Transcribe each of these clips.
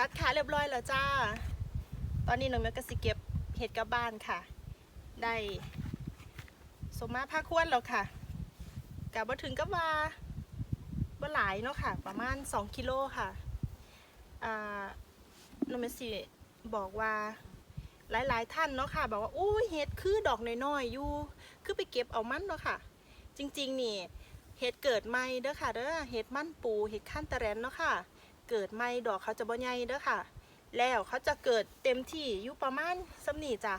ตัดขาเรียบร้อยแล้วจ้า ตอนนี้น้องเมลก็สิเก็บเห็ดกับบ้านค่ะ ได้สมมาผ้าควนแล้วค่ะกับมาถึงกับว่าว่หลายเนาะค่ะ ประมาณ 2 กิโลค่ะอ่าน้องเมลสิบอกว่าหลายๆท่านเนาะค่ะบอกว่าอู้เห็ดคือดอกน้อยๆอยู่ คือไปเก็บเอามันเนาะค่ะ จริงๆนี่เห็ดเกิดใหม่เด้อค่ะเด้อเห็ดมันปูเห็ดขั้นตะแรนเนาะค่ะ เกิดใหม่ดอกเขาจะบ่ใหญ่เด้อค่ะ แล้วเขาจะเกิดเต็มที่อยู่ประมาณสำนีจ้ะ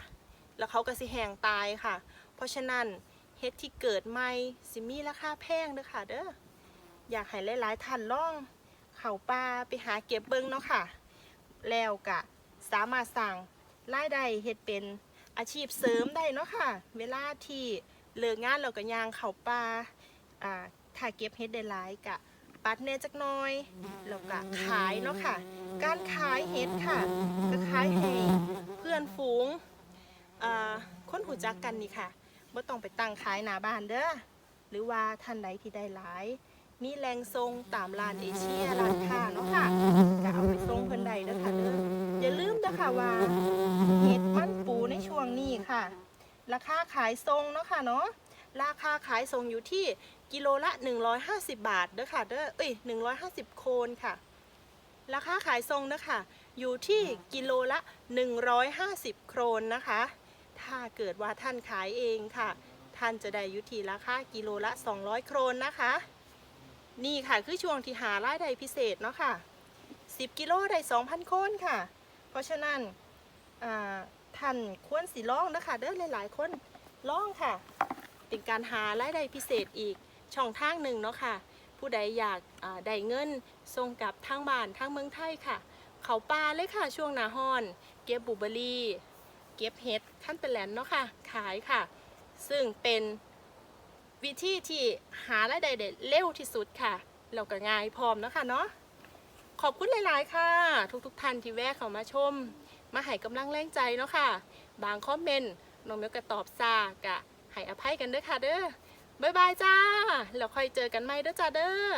แล้วเขาก็สิแห้งตายค่ะ เพราะฉะนั้นเห็ดที่เกิดใหม่สิมีราคาแพงเด้อค่ะ เด้ออยากให้หลายๆท่านล่อง เข้าป่าไปหาเก็บเบิ่งเนาะค่ะ แล้วก็สามารถสั่งรายได้เฮ็ดเป็นอาชีพเสริมได้เนาะค่ะ เวลาที่เลิกงานเราก็ย่างเข้าป่าอ่าถ้าเก็บเฮ็ดได้หลายกะ ปัดแน่จักหน้อย แล้วก็ขายเนาะค่ะ การขายเห็ดค่ะ ก็ขายให้เพื่อนฝูงคนหูจักกันนี่ค่ะบ่ต้องไปตั้งขายหน้าบ้านเด้อ หรือว่าท่านใดที่ได้หลาย มีแรงทรงตามร้านเอเชียร้านค้าเนาะค่ะก็เอาไปทรงเพิ่นใดเด้อค่ะเด้อ อย่าลืมเด้อค่ะว่าเห็ดมันปูในช่วงนี้ค่ะ ราคาขายทรงเนาะค่ะเนาะ ราคาขายส่งอยู่ที่ กิโลละ 150 บาทเด้อค่ะเด้อเอ้ย150 โคนค่ะ ราคาขายทรงนะคะอยู่ที่กิโลละ 150 โครนนะคะ ถ้าเกิดว่าท่านขายเองค่ะ ท่านจะได้ยู่ที่ราคากิโลละ 200 โครนนะคะ นี่ค่ะคือช่วงที่หารายได้พิเศษเนาะค่ะ 10 กิโลได้ 2,000 โคนค่ะ เพราะฉะนั้นอ่าท่านควรสิล่องนะคะเด้อหลายๆ คนล่องค่ะ เป็นการหารายได้พิเศษอีก ช่องทางหนึ่งเนาะค่ะ ผู้ใดอยากได้เงินส่งกับทางบ้านทางเมืองไทยค่ะ เขาปลาเลยค่ะช่วงหนาฮอน เก็บบูเบอรี่ เก็บเห็ดขั้นเป็นแหลนเนาะค่ะ ขายค่ะ ซึ่งเป็นวิธีที่หารายได้ได้เร็วที่สุดค่ะแล้วก็ง่ายพร้อมเนาะค่ะเนาะขอบคุณหลาย ๆ ค่ะ ทุกๆท่านที่แวะเข้ามาชม มาให้กำลังแรงใจเนาะค่ะ บางคอมเมนต์น้องเมลก็ตอบซากะให้อภัยกันเด้อค่ะเด้อ บ๊ายบายจ้า แล้วค่อยเจอกันใหม่เด้อจ้าเด้อ